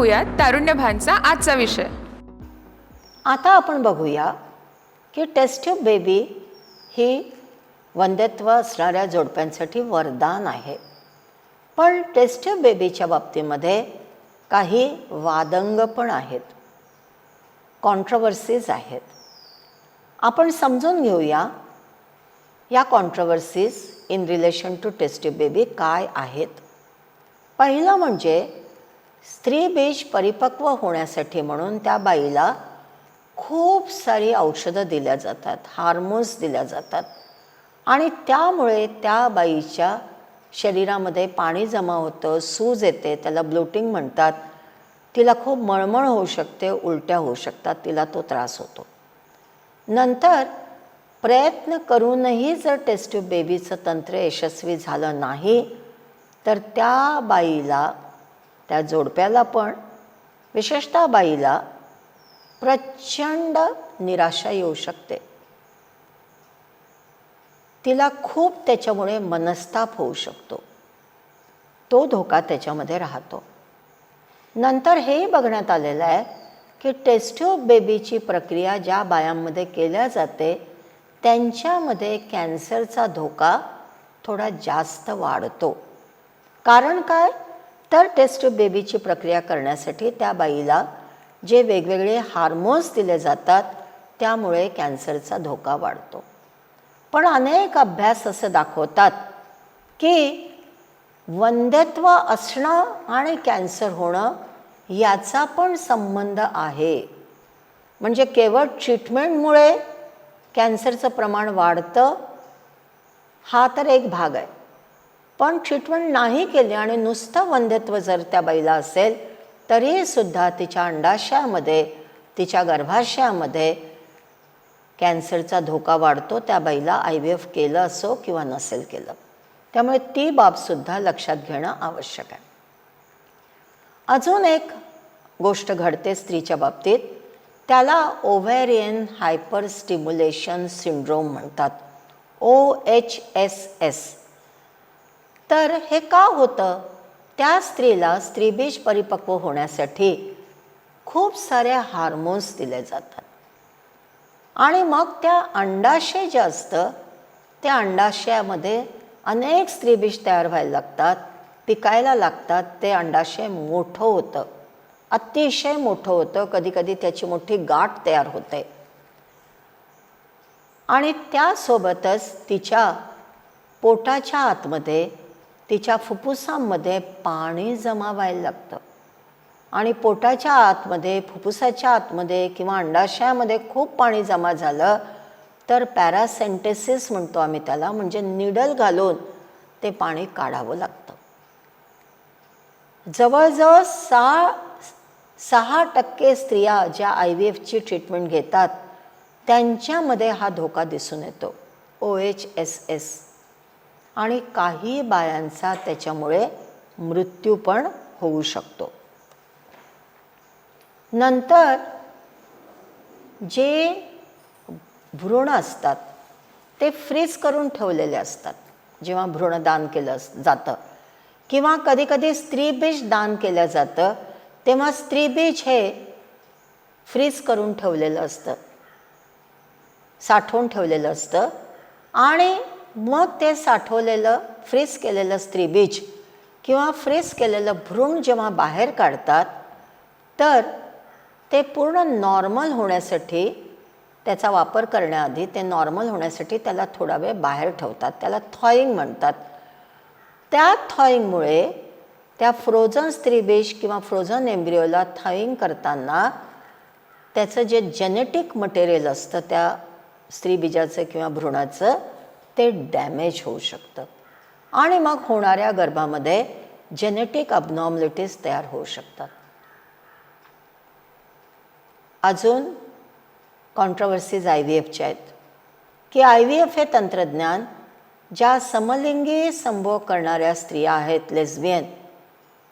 पाहूयात तारुण्यभानचा आजचा विषय. आता आपण बघूया की टेस्ट्यूब बेबी ही वंध्यत्व असणाऱ्या जोडप्यांसाठी वरदान आहे. पण टेस्ट्यूब बेबीच्या बाबतीमध्ये काही वादंग पण आहेत. कॉन्ट्रवर्सीज आहेत. आपण समजून घेऊया या controversies in relation to test tube baby काय आहेत. पहिलं म्हणजे स्त्री बीज परिपक्व होण्यासाठी म्हणून त्या बाईला खूप सारी औषधं दिल्या जातात हार्मोन्स दिल्या जातात. आणि त्यामुळे त्या बाईच्या शरीरामध्ये पाणी जमा होतं सूज येते त्याला ब्लोटिंग म्हणतात. तिला खूप मळमळ होऊ शकते उलट्या होऊ शकतात तिला तो त्रास होतो. नंतर प्रयत्न करूनही जर टेस्ट्यूब बेबीचं तंत्र यशस्वी झालं नाही तर त्या बाईला त्या जोडप्याला पण विशेषतः बाईला प्रचंड निराशा येऊ शकते. तिला खूप त्याच्यामुळे मनस्ताप होऊ शकतो. तो धोका त्याच्यामध्ये राहतो. नंतर हेही बघण्यात आलेलं आहे की टेस्ट्यूब बेबीची प्रक्रिया ज्या बायांमध्ये केल्या जाते त्यांच्यामध्ये कॅन्सरचा धोका थोडा जास्त वाढतो. कारण काय? तर टेस्ट बेबीची प्रक्रिया करण्यासाठी त्या बाईला जे वेगवेगळे हार्मोन्स दिले जातात त्यामुळे कॅन्सरचा धोका वाढतो. पण अनेक अभ्यास असं दाखवतात की वंध्यत्व असणं आणि कॅन्सर होणं याचा पण संबंध आहे. म्हणजे केवळ ट्रीटमेंटमुळे कॅन्सरचं प्रमाण वाढतं हा तर एक भाग आहे. पण चिटवण नाही केली आणि नुसतं वंध्यत्व जर त्या बैला असेल तरीही सुद्धा तिच्या अंडाशयामध्ये तिच्या गर्भाशयामध्ये कॅन्सरचा धोका वाढतो त्या बाईला आय व्ही एफ केलं असो किंवा नसेल केलं. त्यामुळे ती बाबसुद्धा लक्षात घेणं आवश्यक आहे. अजून एक गोष्ट घडते स्त्रीच्या बाबतीत. त्याला ओव्हॅरियन हायपर स्टिम्युलेशन सिंड्रोम म्हणतात. O H S S. तर हे का होतं? त्या स्त्रीला स्त्रीबीज परिपक्व होण्यासाठी खूप सारे हार्मोन्स दिले जातात. आणि मग त्या अंडाशय जे असतं त्या अंडाशयामध्ये अनेक स्त्रीबीज तयार व्हायला लागतात पिकायला लागतात. ते अंडाशय मोठं होतं. अतिशय मोठं होतं. कधीकधी त्याची मोठी गाठ तयार होते. आणि त्यासोबतच तिच्या पोटाच्या आतमध्ये तिच्या फुफ्फुसांमध्ये पाणी जमा व्हायला लागतं. आणि पोटाच्या आतमध्ये फुफ्फुसाच्या आतमध्ये किंवा अंडाशयामध्ये खूप पाणी जमा झालं तर पॅरासेंटेसिस म्हणतो आम्ही त्याला म्हणजे निडल घालून ते पाणी काढावं लागतं. जवळजवळ सहा सहा टक्के स्त्रिया ज्या आय व्ही एफची ट्रीटमेंट घेतात त्यांच्यामध्ये हा धोका दिसून येतो. O H S S. आणि काही बायांचा त्याच्यामुळे मृत्यू पण होऊ शकतो. नंतर जे भ्रूण असतात ते फ्रीज करून ठेवलेले असतात जेव्हा भ्रूणदान केलं जातं. किंवा कधीकधी स्त्रीबीज दान केलं जातं तेव्हा स्त्रीबीज हे फ्रीज करून ठेवलेलं असतं साठवून ठेवलेलं असतं. आणि मग ते साठवलेलं फ्रीज केलेलं स्त्रीबीज किंवा फ्रीज केलेलं भ्रूण जेव्हा बाहेर काढतात तर ते पूर्ण नॉर्मल होण्यासाठी त्याचा वापर करण्याआधी ते नॉर्मल होण्यासाठी त्याला थोडा वेळ बाहेर ठेवतात. त्याला थॉईंग म्हणतात. त्या थॉईंगमुळे त्या फ्रोझन स्त्रीबीज किंवा फ्रोझन एम्ब्रिओला थॉईंग करताना त्याचं जे जेनेटिक मटेरियल असतं त्या स्त्रीबीजाचं किंवा भ्रूणाचं ते डॅमेज होऊ शकतं. आणि मग होणाऱ्या गर्भामध्ये जेनेटिक अबनॉर्मलिटीज तयार होऊ शकतात. अजून कॉन्ट्रवर्सीज आय व्ही एफच्या आहेत. की आय व्ही एफ हे तंत्रज्ञान ज्या समलिंगी संभोग करणाऱ्या स्त्रिया आहेत लेस्बियन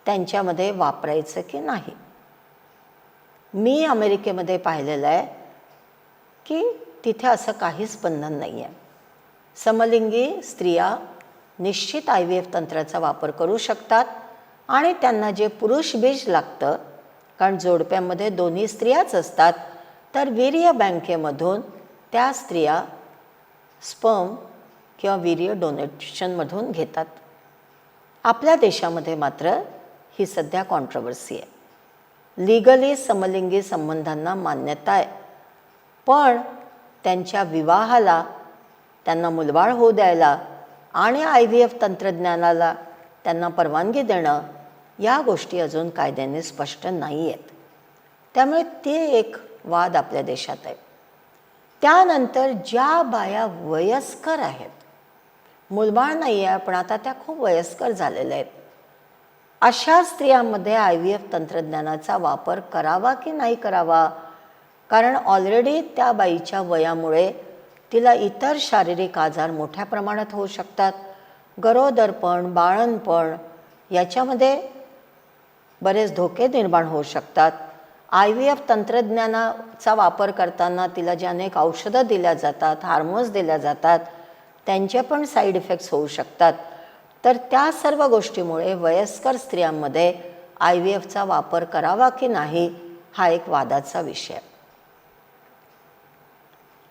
त्यांच्यामध्ये वापरायचं की नाही? मी अमेरिकेमध्ये पाहिलेलं आहे की तिथे असं काहीच बंधन नाही आहे समलिंगी स्त्रिया निश्चित आय व्ही एफ तंत्राचा वापर करू शकतात आणि त्यांना जे पुरुष बीज लागतं कारण जोडप्यामध्ये दोन्ही स्त्रियाच असतात तर वीर्य बँकेमधून त्या स्त्रिया स्पर्म किंवा वीर्य डोनेशनमधून घेतात. आपल्या देशामध्ये मात्र ही सध्या कॉन्ट्रवर्सी आहे. लिगली समलिंगी संबंधांना मान्यता आहे पण त्यांच्या विवाहाला त्यांना मुलबाळ होऊ द्यायला आणि आय व्ही एफ तंत्रज्ञानाला त्यांना परवानगी देणं या गोष्टी अजून कायद्याने स्पष्ट नाही आहेत त्यामुळे ते एक वाद आपल्या देशात आहे. त्यानंतर ज्या बाया वयस्कर आहेत मुलबाळ नाही आहे पण आता त्या खूप वयस्कर झालेल्या आहेत अशा स्त्रियांमध्ये आय व्ही एफ तंत्रज्ञानाचा वापर करावा की नाही करावा? कारण ऑलरेडी त्या बाईच्या वयामुळे तिला इतर शारीरिक आजार मोठ्या प्रमाणात होऊ शकतात. गरोदरपण बाळणपण याच्यामध्ये बरेच धोके निर्माण होऊ शकतात. आय व्ही एफ तंत्रज्ञानाचा वापर करताना तिला जे अनेक औषधं दिल्या जातात हार्मोन्स दिल्या जातात त्यांचे पण साईड इफेक्ट्स होऊ शकतात. तर त्या सर्व गोष्टीमुळे वयस्कर स्त्रियांमध्ये आय व्ही एफचा वापर करावा की नाही हा एक वादाचा विषय. आहे.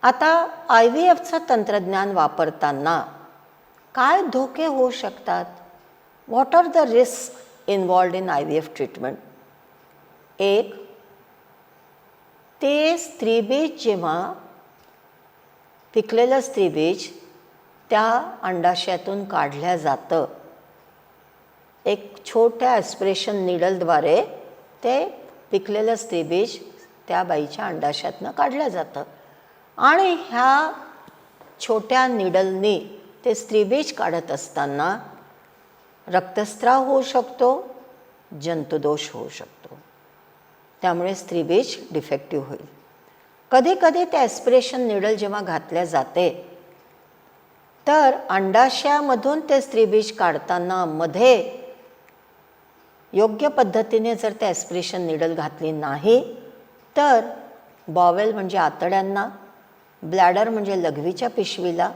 आता आय व्ही एफचं तंत्रज्ञान वापरताना काय धोके होऊ शकतात? What are the risk involved in I V F treatment एक ते स्त्रीबीज जेव्हा पिकलेलं स्त्रीबीज त्या अंडाशयातून काढल्या जातं एक छोट्या ॲस्पिरेशन निडलद्वारे ते पिकलेलं स्त्रीबीज त्या बाईच्या अंडाशयातनं काढलं जातं. आणि ह्या छोट्या निडलने ते स्त्रीबीज काढत असताना रक्तस्राव होऊ शकतो जंतुदोष होऊ शकतो. त्यामुळे स्त्रीबीज डिफेक्टिव्ह होईल. कधीकधी ते ॲस्पिरेशन निडल जेव्हा घातल्या जाते तर अंडाशयामधून ते स्त्रीबीज काढताना मध्ये योग्य पद्धतीने जर ते ॲस्पिरेशन निडल घातली नाही तर बॉवेल म्हणजे आतड्यांना ब्लॅडर म्हणजे लघवीच्या पिशवीला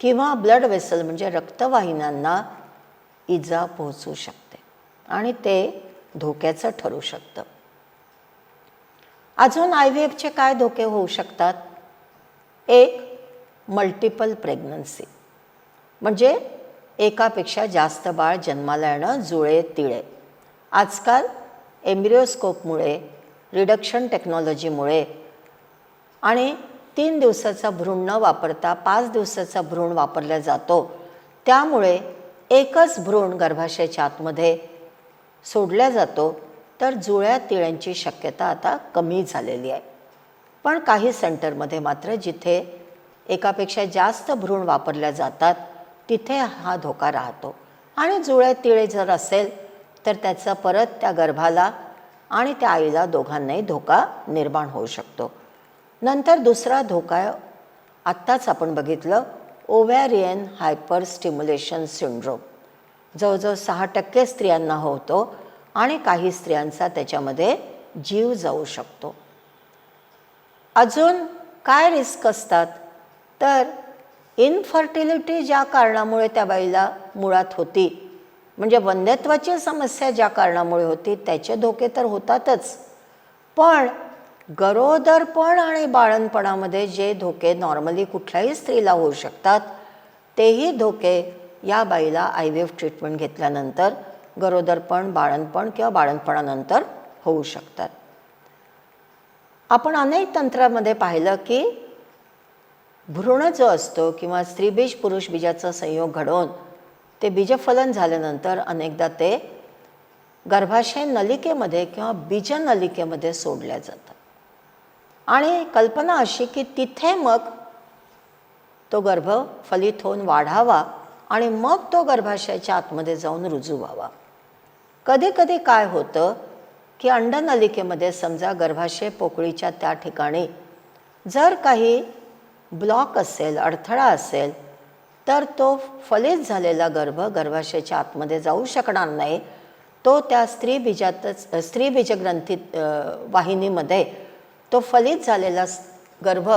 किंवा ब्लड वेसल म्हणजे रक्तवाहिन्यांना इजा पोहोचू शकते आणि ते धोक्याचं ठरू शकतं. अजून आय व्ही एफचे काय धोके होऊ शकतात? एक मल्टिपल प्रेग्नन्सी म्हणजे एकापेक्षा जास्त बाळ जन्माला येणं जुळे तिळे. आजकाल एम्ब्रिओस्कोपमुळे रिडक्शन टेक्नॉलॉजीमुळे आणि तीन दिवसाचा भ्रूण न वापरता पाच दिवसाचा भ्रूण वापरला जातो. त्यामुळे एकच भ्रूण गर्भाशयाच्या आतमध्ये सोडला जातो. तर जुळ्या तिळ्यांची शक्यता आता कमी झालेली आहे. पण काही सेंटरमध्ये मात्र जिथे एकापेक्षा जास्त भ्रूण वापरल्या जातात तिथे हा धोका राहतो. आणि जुळ्या तिळे जर असेल तर त्याचा परत त्या गर्भाला आणि त्या आईला दोघांनाही धोका निर्माण होऊ शकतो. नंतर दुसरा धोका आत्ताच आपण बघितलं ओव्हॅरियन हायपर स्टिम्युलेशन सिंड्रोम. जवळजवळ सहा टक्के स्त्रियांना होतो आणि काही स्त्रियांचा त्याच्यामध्ये जीव जाऊ शकतो. अजून काय रिस्क असतात? तर इनफर्टिलिटी ज्या कारणामुळे त्या बाईला मुळात होती म्हणजे वंध्यत्वाची समस्या ज्या कारणामुळे होती त्याचे धोके तर होतातच. पण गरोदरपण आणि बाळणपणामध्ये जे धोके नॉर्मली कुठल्याही स्त्रीला होऊ शकतात तेही धोके या बाईला आय व्ही एफ ट्रीटमेंट घेतल्यानंतर गरोदरपण बाळणपण किंवा बाळणपणानंतर होऊ शकतात. आपण अनेक तंत्रामध्ये पाहिलं की भ्रूण जो असतो किंवा स्त्रीबीज पुरुष बीजाचा संयोग घडवून ते बीजफलन झाल्यानंतर अनेकदा ते गर्भाशय नलिकेमध्ये किंवा बीज नलिकेमध्ये सोडल्या जातात आणि कल्पना अशी की तिथे मग तो गर्भ फलित होऊन वाढावा आणि मग तो गर्भाशयाच्या आतमध्ये जाऊन रुजू व्हावा. कधी कधी काय होतं की अंडनलिकेमध्ये समजा गर्भाशय पोकळीच्या त्या ठिकाणी जर काही ब्लॉक असेल अडथळा असेल तर तो फलित झालेला गर्भ गर्भाशयाच्या आतमध्ये जाऊ शकणार नाही. तो त्या स्त्री बीजातच स्त्री वाहिनीमध्ये तो फलित झालेला गर्भ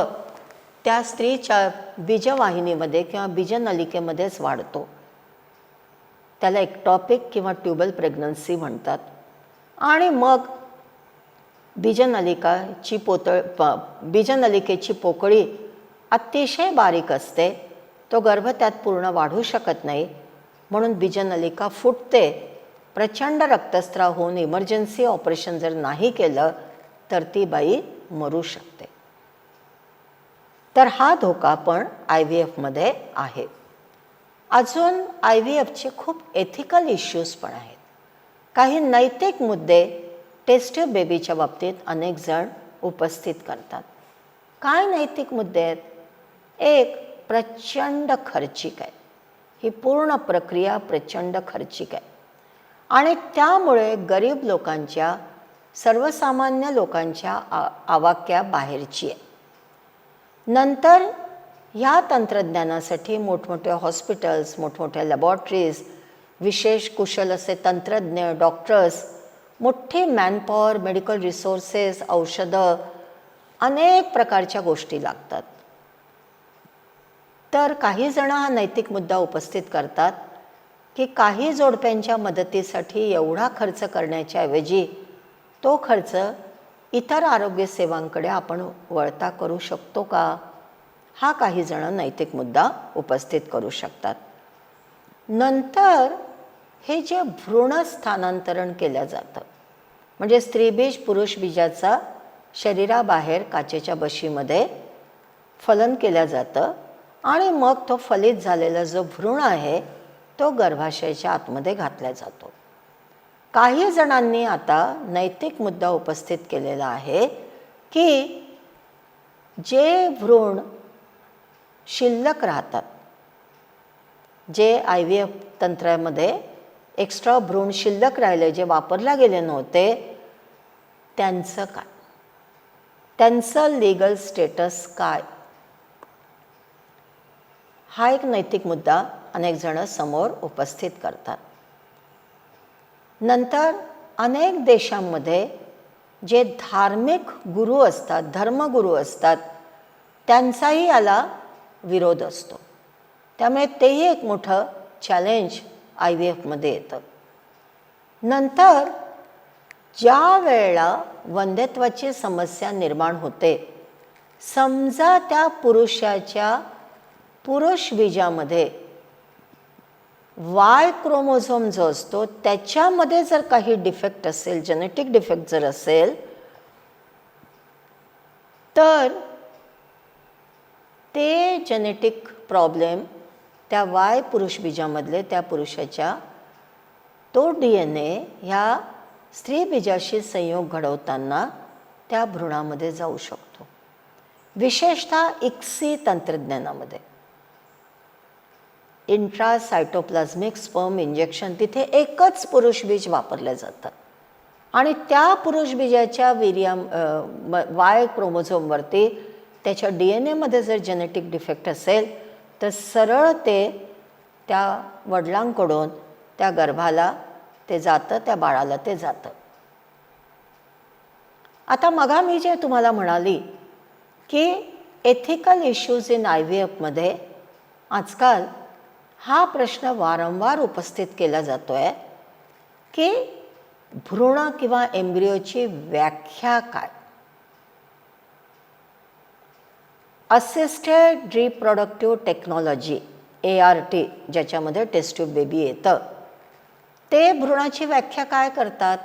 त्या स्त्रीच्या बीजवाहिनीमध्ये किंवा बीजनलिकेमध्येच वाढतो. त्याला एक्टॉपिक किंवा ट्युबल प्रेग्नन्सी म्हणतात. आणि मग बीजनलिकाची पोतळ प बीजनलिकेची पोकळी अतिशय बारीक असते. तो गर्भ त्यात पूर्ण वाढू शकत नाही. म्हणून बीजनलिका फुटते. प्रचंड रक्तस्त्राव होऊन इमर्जन्सी ऑपरेशन जर नाही केलं तर ती बाई मरू शकते. तर हा धोका पण आय व्ही एफमध्ये आहे. अजून आय व्ही एफचे खूप एथिकल इश्यूज पण आहेत. काही नैतिक मुद्दे टेस्टिव्ह बेबीच्या बाबतीत अनेक जण उपस्थित करतात. काय नैतिक मुद्दे आहेत? एक प्रचंड खर्चिक आहे. ही पूर्ण प्रक्रिया प्रचंड खर्चिक आहे. आणि त्यामुळे गरीब लोकांच्या सर्वसामान्य लोकांच्या आ आवाक्या बाहेरची आहे. नंतर ह्या तंत्रज्ञानासाठी मोठमोठे हॉस्पिटल्स मोठमोठ्या लॅबॉरेटरीज विशेष कुशल असे तंत्रज्ञ डॉक्टर्स मोठे मॅनपॉवर मेडिकल रिसोर्सेस औषधं अनेक प्रकारच्या गोष्टी लागतात. तर काही जण हा नैतिक मुद्दा उपस्थित करतात की काही जोडप्यांच्या मदतीसाठी एवढा खर्च करण्याच्या ऐवजी तो खर्च इतर आरोग्यसेवांकडे आपण वळता करू शकतो का? हा काही जण नैतिक मुद्दा उपस्थित करू शकतात. नंतर हे जे भ्रूण स्थानांतरण केलं जातं म्हणजे स्त्रीबीज पुरुष बीजाचा शरीराबाहेर काचेच्या बशीमध्ये फलन केलं जातं आणि मग तो फलित झालेला जो भ्रूण आहे तो गर्भाशयाच्या आतमध्ये घातला जातो. काही जणांनी आता नैतिक मुद्दा उपस्थित केलेला आहे की जे भ्रूण शिल्लक राहतात जे आय व्ही एफ तंत्रामध्ये एक्स्ट्रा भ्रूण शिल्लक राहिले जे वापरला गेले नव्हते त्यांचं काय? त्यांचं लिगल स्टेटस काय? हा एक नैतिक मुद्दा अनेक जण समोर उपस्थित करतात. नंतर अनेक देशांमध्ये जे धार्मिक गुरु असतात धर्मगुरू असतात त्यांचाही याला विरोध असतो. त्यामुळे तेही एक मोठं चॅलेंज आय व्ही एफमध्ये येतं. नंतर ज्या वेळेला वंध्यत्वाची समस्या निर्माण होते समजा त्या पुरुषाच्या पुरुष बीजामध्ये वाय क्रोमोझोम जो असतो त्याच्यामध्ये जर काही डिफेक्ट असेल जेनेटिक डिफेक्ट जर असेल तर ते जेनेटिक प्रॉब्लेम त्या वाय पुरुष बीजामधले त्या पुरुषाच्या तो डी एन ए ह्या स्त्री बीजाशी संयोग घडवताना त्या भ्रूणामध्ये जाऊ शकतो. विशेषतः इक्सी तंत्रज्ञानामध्ये. इंट्रासायटोप्लाझ्मिक स्पर्म इंजेक्शन तिथे एकच पुरुष बीज वापरलं जातं. आणि त्या पुरुष बीजाच्या वीर्या वाय क्रोमोझोमवरती त्याच्या डी एन एमध्ये जर जेनेटिक डिफेक्ट असेल तर सरळ ते त्या वडिलांकडून त्या गर्भाला ते जातं त्या बाळाला ते जातं. आता मगा मी जे तुम्हाला म्हणाली की ethical issues in I V एफमध्ये आजकाल हा प्रश्न वारंवार उपस्थित केला जातो आहे की भ्रूण किंवा एम्ब्रिओची व्याख्या काय? Assisted reproductive technology A R T ज्याच्यामध्ये टेस्ट्यूब बेबी येतं ते भ्रूणाची व्याख्या काय करतात?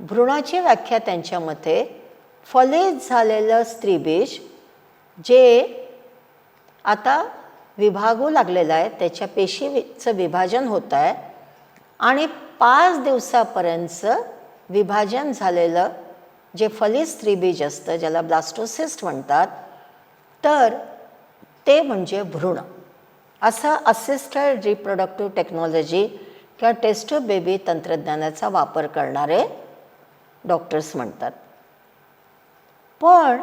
भ्रूणाची व्याख्या त्यांच्या मते फलित झालेलं स्त्रीबीज जे आता विभागू लागलेला आहे त्याच्या पेशीचं विभाजन होत आहे आणि पाच दिवसापर्यंतचं विभाजन झालेलं जे फलित स्त्रीबीज असतं ज्याला ब्लास्टोसिस्ट म्हणतात तर ते म्हणजे भ्रूण. असं असिस्टेड रिप्रोडक्टिव्ह टेक्नॉलॉजी किंवा टेस्ट बेबी तंत्रज्ञानाचा वापर करणारे डॉक्टर्स म्हणतात. पण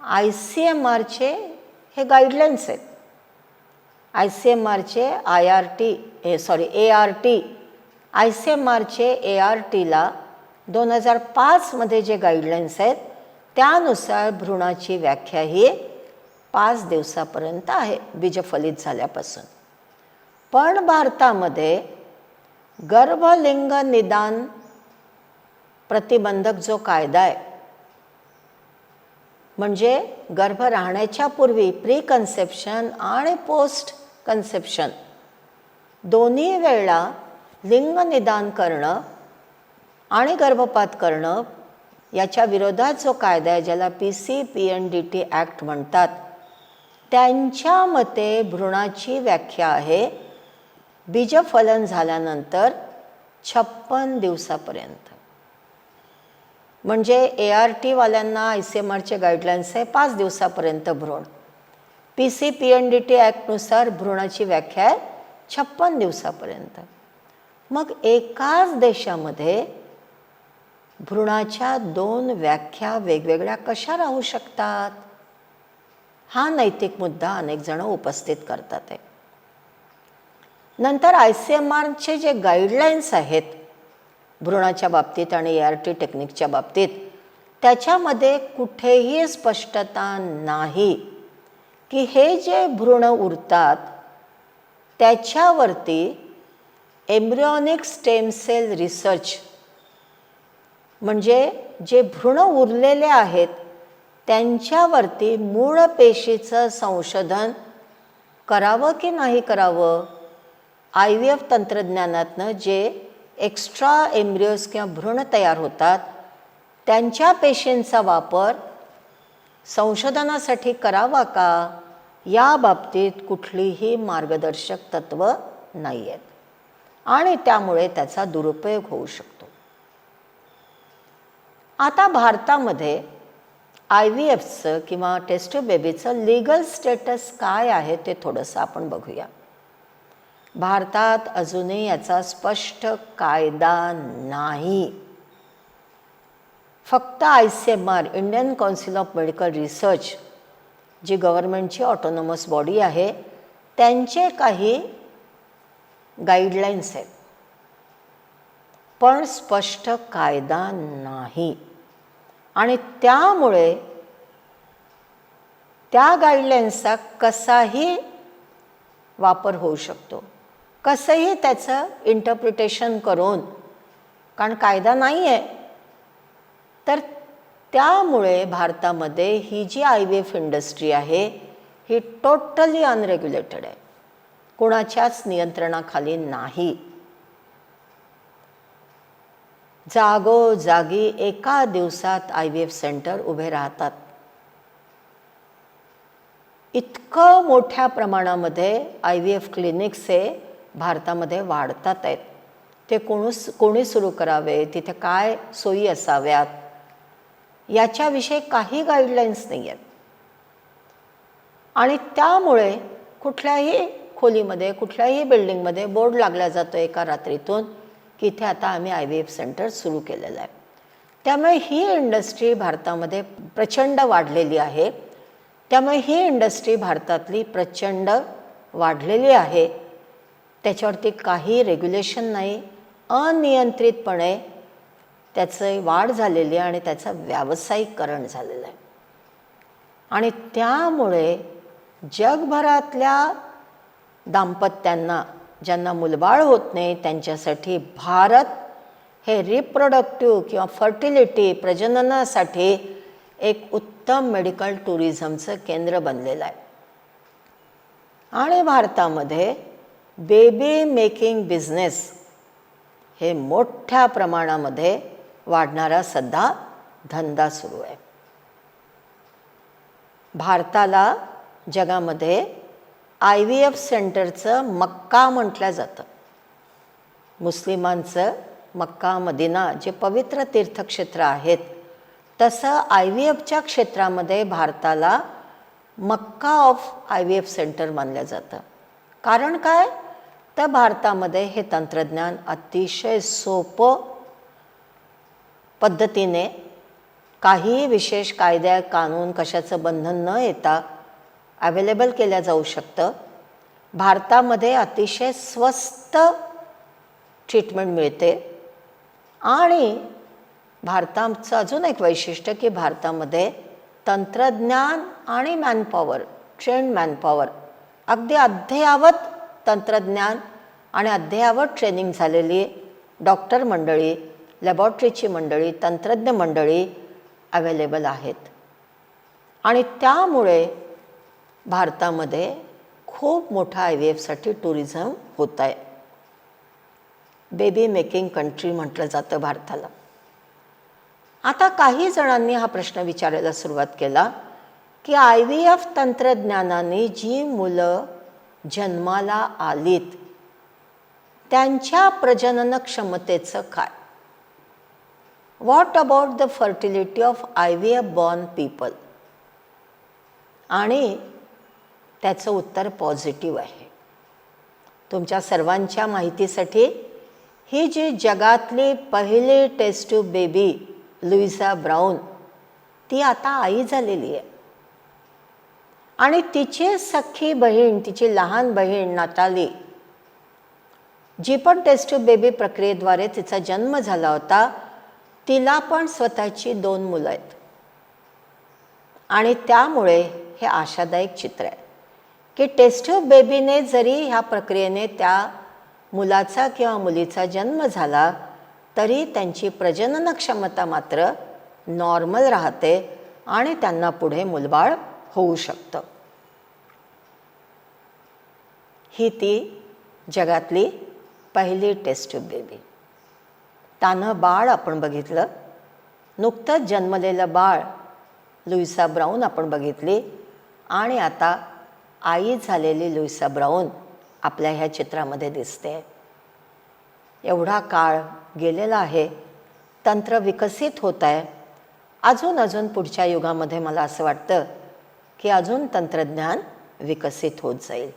आय सी एम आरचे हे गाईडलाईन्स आहेत. आय सी एम आरचे आय आर टी हे sorry A R T. I C M आरचे A R टीला दोन हजार पाचमध्ये जे गाईडलाईन्स आहेत त्यानुसार भ्रूणाची व्याख्या ही पाच दिवसापर्यंत आहे बीजफलित झाल्यापासून. पण भारतामध्ये गर्भलिंग निदान प्रतिबंधक जो कायदा आहे म्हणजे गर्भ राहण्याच्या पूर्वी प्री कन्सेप्शन आणि पोस्ट कन्सेप्शन दोन्ही वेळेला लिंग निदान करणं आणि गर्भपात करणं याच्या विरोधात जो कायदा आहे ज्याला P C P N D T act म्हणतात त्यांच्या मते भ्रूणाची व्याख्या आहे बीजफलन झाल्यानंतर छप्पन दिवसापर्यंत. म्हणजे ए आर टीवाल्यांना आय सी एम आरचे गाईडलाईन्स आहे पाच दिवसापर्यंत भ्रूण. P C P N D T ॲक्टनुसार भ्रूणाची व्याख्या आहे छप्पन दिवसापर्यंत. मग एकाच देशामध्ये भ्रूणाच्या दोन व्याख्या वेगवेगळ्या कशा राहू शकतात? हा नैतिक मुद्दा अनेक जण उपस्थित करतात आहे. नंतर आय सी एम आरचे जे गाईडलाईन्स आहेत भ्रूणाच्या बाबतीत आणि ए आर टी टेक्निकच्या बाबतीत त्याच्यामध्ये कुठेही स्पष्टता नाही. की हे जे भ्रूण उरतात त्याच्यावरती एम्ब्रिऑनिक स्टेम सेल रिसर्च म्हणजे जे भ्रूण उरलेले आहेत त्यांच्यावरती मूळ पेशीचं संशोधन करावं की नाही करावं? आय व्ही एफ तंत्रज्ञानातनं जे एक्स्ट्रा एम्ब्रिओज किंवा भ्रूण तयार होतात त्यांच्या पेशींचा वापर संशोधनासाठी करावा का? या बाबतीत कुठलीही मार्गदर्शक तत्व नाही आहेत आणि त्यामुळे त्याचा दुरुपयोग होऊ शकतो. आता भारतामध्ये आय व्ही एफचं किंवा टेस्ट बेबीचं लिगल स्टेटस काय आहे ते थोडंसं आपण बघूया. भारतात अजूनही याचा स्पष्ट कायदा नाही. फक्त I C M R Indian council of medical research जी गव्हर्नमेंटची ऑटोनॉमस बॉडी आहे त्यांचे काही गाईडलाईन्स आहेत. पण स्पष्ट कायदा नाही. आणि त्यामुळे त्या गाईडलाईन्सचा कसाही वापर होऊ शकतो. कसंही त्याचं इंटरप्रिटेशन करून कारण कायदा नाही आहे तर त्यामुळे भारतामध्ये ही जी आय व्ही एफ इंडस्ट्री आहे ही टोटली अनरेग्युलेटेड आहे. कोणाच्याच नियंत्रणाखाली नाही. जागोजागी एका दिवसात आय व्ही एफ सेंटर उभे राहतात. इतकं मोठ्या प्रमाणामध्ये आय व्ही एफ क्लिनिक्स हे भारतामध्ये वाढतात आहेत. ते कोणूस कोणी सुरू करावे तिथे काय सोयी असाव्यात? याच्याविषयी काही गाईडलाईन्स नाही आहेत आणि त्यामुळे कुठल्याही खोलीमध्ये कुठल्याही बिल्डिंगमध्ये बोर्ड लागला जातो एका रात्रीतून की इथे आता आम्ही आय व्ही एफ सेंटर सुरू केलेलं आहे. त्यामुळे ही इंडस्ट्री भारतामध्ये प्रचंड वाढलेली आहे. त्यामुळे ही इंडस्ट्री भारतातली प्रचंड वाढलेली आहे. त्याच्यावरती काही रेग्युलेशन नाही. अनियंत्रितपणे त्याचं वाढ झालेली आहे आणि त्याचं व्यावसायिकरण झालेलं आहे. आणि त्यामुळे जगभरातल्या दाम्पत्यांना ज्यांना मुलबाळ होत नाही त्यांच्यासाठी भारत हे रिप्रोडक्टिव्ह किंवा फर्टिलिटी प्रजननासाठी एक उत्तम मेडिकल टुरिझमचं केंद्र बनलेलं आहे. आणि भारतामध्ये बेबी मेकिंग बिझनेस हे मोठ्या प्रमाणामध्ये वाढणारा सध्या धंदा सुरू आहे. भारताला जगामध्ये आय व्ही एफ सेंटरचं मक्का म्हटलं जातं. मुस्लिमांचं मक्का मदिना जे पवित्र तीर्थक्षेत्र आहेत तसं आय व्ही एफच्या क्षेत्रामध्ये भारताला Mecca of I V F centre मानलं जातं. कारण काय? तर भारतामध्ये हे तंत्रज्ञान अतिशय सोपं पद्धतीने काही विशेष कायद्या कानून कशाचं बंधन न येता अवेलेबल केल्या जाऊ शकतं. भारतामध्ये अतिशय स्वस्त ट्रीटमेंट मिळते. आणि भारताचं अजून एक वैशिष्ट्य की भारतामध्ये तंत्रज्ञान आणि मॅनपॉवर ट्रेंड मॅनपॉवर अगदी अद्ययावत तंत्रज्ञान आणि अद्ययावत ट्रेनिंग झालेली डॉक्टर मंडळी लॅबॉरेटरीची मंडळी तंत्रज्ञ मंडळी अवेलेबल आहेत. आणि त्यामुळे भारतामध्ये खूप मोठा आय व्ही एफसाठी टुरिझम होत आहे बेबी मेकिंग कंट्री म्हटलं जातं भारताला. आता काही जणांनी हा प्रश्न विचारायला सुरुवात केला की आय व्ही एफ तंत्रज्ञानाने जी मुलं जन्माला आलीत त्यांच्या प्रजनन क्षमतेचं काय? What about the fertility of I born people? Born people आणि त्याचं उत्तर पॉझिटिव्ह आहे तुमच्या सर्वांच्या माहितीसाठी ही जी जगातली पहिली टेस्ट बेबी लुईसा ब्राऊन ती आता आई झालेली आहे आणि तिची सख्खी बहीण तिची लहान बहीण नाताली जी पण टेस्ट बेबी प्रक्रियेद्वारे तिचा जन्म झाला होता तिला पण स्वतःची दोन मुलं आहेत. आणि त्यामुळे हे आशादायक चित्र आहे. की टेस्ट ऑफ बेबीने जरी ह्या प्रक्रियेने त्या मुलाचा किंवा मुलीचा जन्म झाला तरी त्यांची प्रजनन क्षमता मात्र नॉर्मल राहते आणि त्यांना पुढे मुलबाळ होऊ शकतं. ही ती जगातली पहिली टेस्ट बेबी तानं बाळ आपण बघितलं. नुकतंच जन्मलेलं बाळ लुईसा ब्राऊन आपण बघितली. आणि आता आई झालेली लुईसा ब्राऊन आपल्या ह्या चित्रामध्ये दिसते. एवढा काळ गेलेला आहे. तंत्र विकसित होत आहे. अजून अजून पुढच्या युगामध्ये मला असं वाटतं की अजून तंत्रज्ञान विकसित होत जाईल.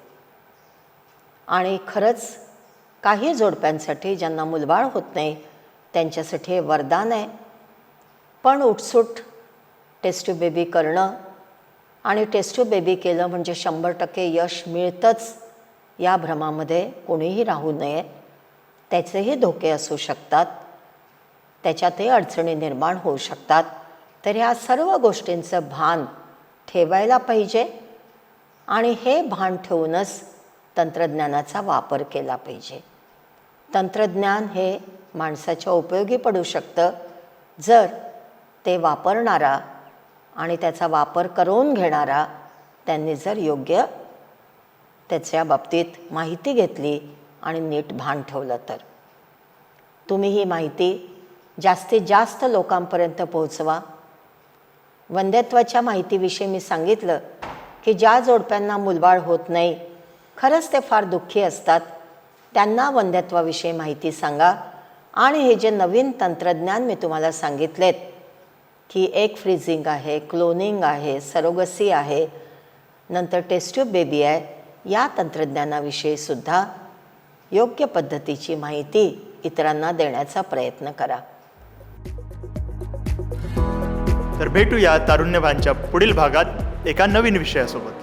आणि खरंच काही जोडप्यांसाठी ज्यांना मुलबाळ होत नाही त्यांच्यासाठी हे वरदान आहे. पण उठसूट टेस्ट्यू बेबी करणं आणि टेस्ट्यू बेबी केलं म्हणजे शंभर टक्के यश मिळतंच या भ्रमामध्ये कोणीही राहू नये. त्याचेही धोके असू शकतात. त्याच्यातही अडचणी निर्माण होऊ शकतात. तर ह्या सर्व गोष्टींचं भान ठेवायला पाहिजे आणि हे भान ठेवूनच तंत्रज्ञानाचा वापर केला पाहिजे. तंत्रज्ञान हे माणसाच्या उपयोगी पडू शकतं. जर ते वापरणारा आणि त्याचा वापर करून घेणारा त्यांनी जर योग्य त्याच्या बाबतीत माहिती घेतली आणि नीट भान ठेवलं तर. तुम्ही ही माहिती जास्तीत जास्त लोकांपर्यंत पोहोचवा. वंध्यत्वाच्या माहितीविषयी मी सांगितलं की ज्या जोडप्यांना मुलबाळ होत नाही खरंच ते फार दुःखी असतात. त्यांना वंध्यत्वाविषयी माहिती सांगा. आणि हे जे नवीन तंत्रज्ञान मी तुम्हाला सांगितलेत की एक फ्रीजिंग आहे क्लोनिंग आहे सरोगसी आहे नंतर टेस्ट्यूब बेबी आहे या तंत्रज्ञानाविषयी सुद्धा योग्य पद्धतीची माहिती इतरांना देण्याचा प्रयत्न करा. तर भेटूया तारुण्यभानच्या पुढील भागात एका नवीन विषयासोबत.